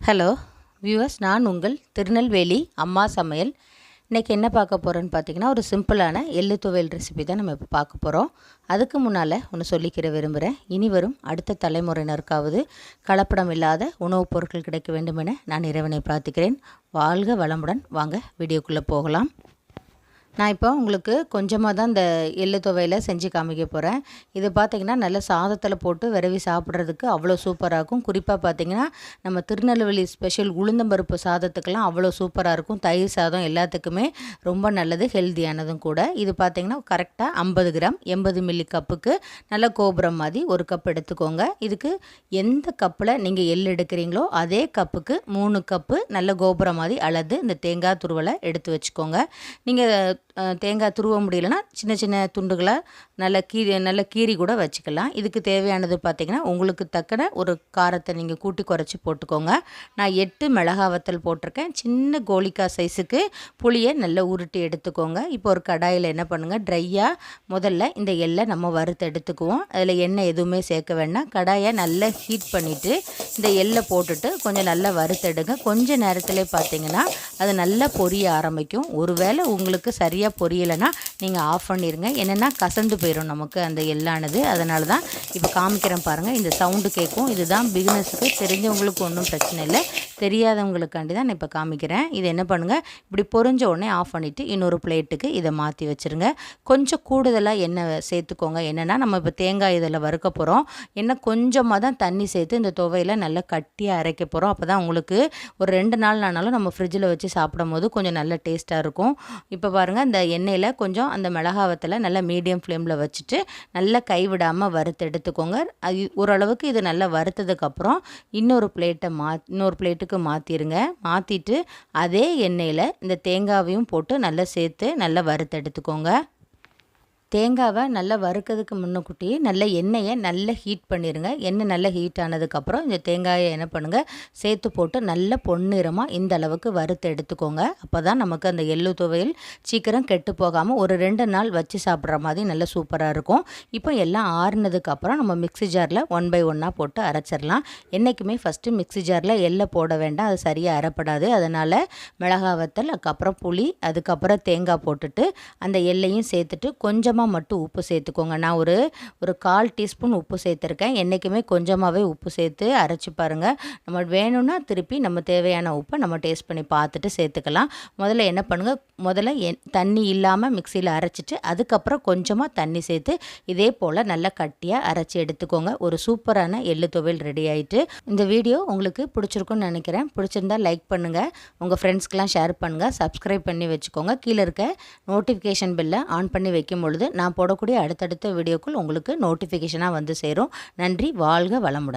Hello viewers நான் உங்கள் திருநெல்வேலி அம்மா சமையல். இன்றைக்கி என்ன பார்க்க போகிறோன்னு பார்த்தீங்கன்னா ஒரு சிம்பிளான எள்ளு துவையல் ரெசிபி தான் நம்ம இப்போ பார்க்க போகிறோம் அதுக்கு முன்னால் ஒன்று சொல்லிக்கிற விரும்புகிறேன் இனி வரும் அடுத்த தலைமுறையினருக்காவது கலப்படம் இல்லாத உணவுப் பொருட்கள் கிடைக்க வேண்டும் என நான் இறைவனை பிரார்த்திக்கிறேன். வாழ்க வளமுடன். வாங்க வீடியோக்குள்ளே போகலாம். நான் இப்போ உங்களுக்கு கொஞ்சமாக தான் இந்த எள்ளு துவையில் செஞ்சு காமிக்க போகிறேன் இது பார்த்திங்கன்னா நல்ல சாதத்தில் போட்டு விரவி சாப்பிட்றதுக்கு அவ்வளோ சூப்பராக இருக்கும். குறிப்பாக பார்த்திங்கன்னா நம்ம திருநெல்வேலி ஸ்பெஷல் உளுந்தம்பருப்பு சாதத்துக்கெல்லாம் அவ்வளோ சூப்பராக இருக்கும். தயிர் சாதம் எல்லாத்துக்குமே ரொம்ப நல்லது ஹெல்த்தியானதும் கூட. இது பார்த்திங்கன்னா கரெக்டாக ஐம்பது கிராம் எண்பது மில்லி கப்புக்கு நல்ல கோபுரம் மாதிரி ஒரு கப் எடுத்துக்கோங்க. இதுக்கு எந்த கப்பில் நீங்கள் எள் எடுக்கிறீங்களோ அதே கப்புக்கு மூணு கப்பு நல்ல கோபுரம் மாதிரி அளந்து இந்த தேங்காய் துருவலை எடுத்து வச்சுக்கோங்க. நீங்கள் தேங்காய் துருவ முடியலன்னா சின்ன சின்ன துண்டுகளாக நல்ல கீரி நல்ல கீரி கூட வச்சுக்கலாம். இதுக்கு தேவையானது பார்த்திங்கன்னா உங்களுக்கு தக்கன ஒரு காரத்தை நீங்கள் கூட்டி குறைச்சி போட்டுக்கோங்க. நான் எட்டு மிளகா வத்தல் போட்டிருக்கேன். சின்ன கோலிக்காய் சைஸுக்கு புளியை நல்லா உருட்டி எடுத்துக்கோங்க. இப்போ ஒரு கடாயில் என்ன பண்ணுங்கள் ட்ரையாக முதல்ல இந்த எள்ளை நம்ம வறுத்து எடுத்துக்குவோம். அதில் எண்ணெய் எதுவுமே சேர்க்க வேண்டாம். கடாயை நல்லா ஹீட் பண்ணிவிட்டு இந்த எள்ளை போட்டுட்டு கொஞ்சம் நல்லா வறுத்தெடுங்க. கொஞ்சம் நேரத்தில் பார்த்தீங்கன்னா அது நல்லா பொரிய ஆரம்பிக்கும். ஒருவேளை உங்களுக்கு சரியாக சரியாக பொரியலைன்னா நீங்கள் ஆஃப் பண்ணிடுங்க என்னென்னா கசந்து போயிடும் நமக்கு அந்த எள்ளானது அதனால தான் இப்போ காமிக்கிறேன் பாருங்கள் இந்த சவுண்டு கேட்கும் இதுதான் பிகினஸுக்கு தெரிஞ்சவங்களுக்கு ஒன்றும் பிரச்சனை இல்லை. தெரியாதவங்களுக்காண்டி தான் நான் இப்போ காமிக்கிறேன். இது என்ன பண்ணுங்கள் இப்படி பொறிஞ்ச உடனே ஆஃப் பண்ணிவிட்டு இன்னொரு பிளேட்டுக்கு இதை மாற்றி வச்சுருங்க. கொஞ்சம் கூடுதலாக எண்ணெய் சேர்த்துக்கோங்க. என்னென்னா நம்ம இப்போ தேங்காய் இதில் வறுக்க போகிறோம் எண்ணெய் கொஞ்சமாக தான் தண்ணி சேர்த்து இந்த துவையில் நல்லா கட்டியாக அரைக்க போகிறோம் அப்போ தான் உங்களுக்கு ஒரு ரெண்டு நாள் ஆனாலும் நம்ம ஃப்ரிட்ஜில் வச்சு சாப்பிடும் போது கொஞ்சம் நல்ல டேஸ்ட்டாக இருக்கும். இப்போ பாருங்கள் இந்த எண்ணெயில் கொஞ்சம் அந்த மிளகாவத்தில் நல்லா மீடியம் ஃப்ளேமில் வச்சுட்டு நல்லா கைவிடாமல் வறுத்து எடுத்துக்கோங்க. அது ஓரளவுக்கு இது நல்லா வறுத்ததுக்கப்புறம் இன்னொரு பிளேட்டை மா இன்னொரு பிளேட்டுக்கு மாற்றிடுங்க மாற்றிட்டு அதே எண்ணெயில் இந்த தேங்காவையும் போட்டு நல்லா சேர்த்து நல்லா வறுத்து எடுத்துக்கோங்க. தேங்காவை நல்லா வறுக்கிறதுக்கு முன்னக்கூட்டி நல்ல எண்ணெயை நல்லா ஹீட் பண்ணிடுங்க எண்ணெய் நல்லா ஹீட் ஆனதுக்கப்புறம் இந்த தேங்காயை என்ன பண்ணுங்கள் சேர்த்து போட்டு நல்ல பொன்னிறமாக இந்த அளவுக்கு வறுத்து எடுத்துக்கோங்க. அப்போ தான் நமக்கு அந்த எள்ளு துவையல் சீக்கிரம் கெட்டு போகாமல் ஒரு ரெண்டு நாள் வச்சு சாப்பிட்ற மாதிரி நல்லா சூப்பராக இருக்கும். இப்போ எல்லாம் ஆறுனதுக்கப்புறம் நம்ம மிக்சி ஜாரில் ஒன் பை ஒன்னாக போட்டு அரைச்சிடலாம். என்றைக்குமே ஃபஸ்ட்டு மிக்சி ஜாரில் எள்ளை போட வேண்டாம். அது சரியாக அரைப்படாது. அதனால் மிளகா வத்தல் அதுக்கப்புறம் புளி அதுக்கப்புறம் தேங்காய் போட்டுட்டு அந்த எல்லையும் சேர்த்துட்டு கொஞ்சம் கொஞ்சமாக மட்டும் உப்பு சேர்த்துக்கோங்க. நான் ஒரு ஒரு கால் டீஸ்பூன் உப்பு சேர்த்துருக்கேன். என்றைக்குமே கொஞ்சமாகவே உப்பு சேர்த்து அரைச்சி பாருங்கள் நம்ம வேணும்னா திருப்பி நம்ம தேவையான உப்பை நம்ம டேஸ்ட் பண்ணி பார்த்துட்டு சேர்த்துக்கலாம். முதல்ல என்ன பண்ணுங்கள் முதல்ல என் தண்ணி இல்லாமல் மிக்சியில் அரைச்சிட்டு அதுக்கப்புறம் கொஞ்சமாக தண்ணி சேர்த்து இதே போல் நல்லா கட்டியாக அரைச்சி எடுத்துக்கோங்க. ஒரு சூப்பரான எள்ளு துவையல் ரெடி ஆகிட்டு இந்த வீடியோ உங்களுக்கு பிடிச்சிருக்குன்னு நினைக்கிறேன். பிடிச்சிருந்தா லைக் பண்ணுங்கள் உங்கள் ஃப்ரெண்ட்ஸ்க்கெலாம் ஷேர் பண்ணுங்கள் சப்ஸ்கிரைப் பண்ணி வச்சுக்கோங்க. கீழே இருக்க நோட்டிஃபிகேஷன் பில்லை ஆன் பண்ணி வைக்கும் பொழுது நான் போடக்கூடிய அடுத்தடுத்த வீடியோக்கள் உங்களுக்கு நோட்டிஃபிகேஷனாக வந்து சேரும். நன்றி வாழ்க வளமுடன்.